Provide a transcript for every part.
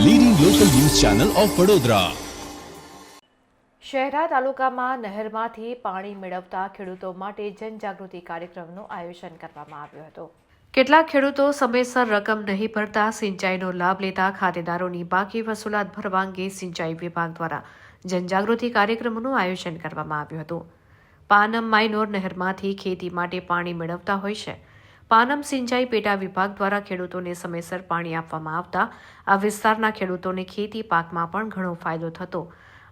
Channel of Vadodara Shehera તાલુકામાં નહેરમાંથી પાણી મેળવતા ખેડૂતો માટે જનજાગૃતિ કાર્યક્રમનું આયોજન કરવામાં આવ્યું હતું. કેટલાક ખેડૂતો સમયસર રકમ નહીં ભરતા સિંચાઈનો લાભ લેતા ખાતેદારોની બાકી વસૂલાત ભરવા અંગે સિંચાઈ વિભાગ દ્વારા જનજાગૃતિ કાર્યક્રમનું આયોજન કરવામાં આવ્યું હતું. પાનમ માઇનોર નહેરમાંથી ખેતી માટે પાણી મેળવતા હોય છે. પાનમ સિંચાઈ પેટા વિભાગ દ્વારા ખેડૂતોને સમયસર પાણી આપવામાં આવતા. આ વિસ્તારના ખેડૂતોને ખેતી પાકમાં પણ ઘણો ફાયદો થતો.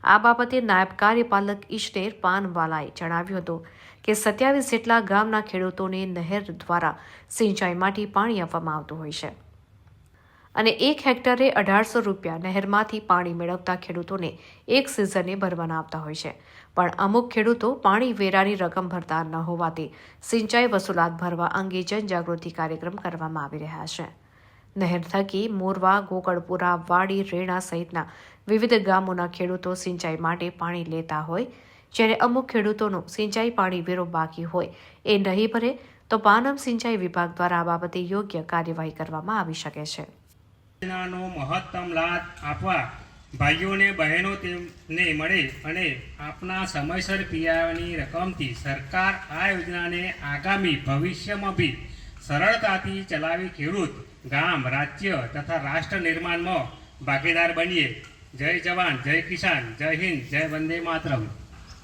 આ બાબતે નાયબ કાર્યપાલક ઇજનેર પાનવાલાએ જણાવ્યું હતું કે સત્યાવીસ જેટલા ગામના ખેડૂતોને નહેર દ્વારા સિંચાઈ માટે પાણી આપવામાં આવતું હોય છે. અને એક હેક્ટરે અઢારસો રૂપિયા નહેરમાંથી પાણી મેળવતા ખેડૂતોને એક સિઝને ભરવાના આવતા હોય છે. પણ અમુક ખેડૂતો પાણી વેરાની રકમ ભરતા ન હોવાથી સિંચાઈ વસૂલાત ભરવા અંગે જનજાગૃતિ કાર્યક્રમ કરવામાં આવી રહ્યા છે. નહેર થકી મોરવા, ગોકળપુરા, વાડી, રેણા સહિતના વિવિધ ગામોના ખેડૂતો સિંચાઈ માટે પાણી લેતા હોય, જ્યારે અમુક ખેડૂતોનો સિંચાઈ પાણી વેરો બાકી હોય એ નહીં ભરે, તો પાનમ સિંચાઈ વિભાગ દ્વારા આ બાબતે યોગ્ય કાર્યવાહી કરવામાં આવી શકે છે. યોજનાનો મહત્તમ લાભ આપવા ભાઈઓને, બહેનો તેમને મળે અને આપના સમયસર પીવાની રકમથી સરકાર આ યોજનાને આગામી ભવિષ્યમાં બી સરળતાથી ચલાવી ખેડૂત, ગામ, રાજ્ય તથા રાષ્ટ્ર નિર્માણમાં ભાગીદાર બનીએ. જય જવાન, જય કિસાન, જય હિન્દ, જય વંદે માતરમ.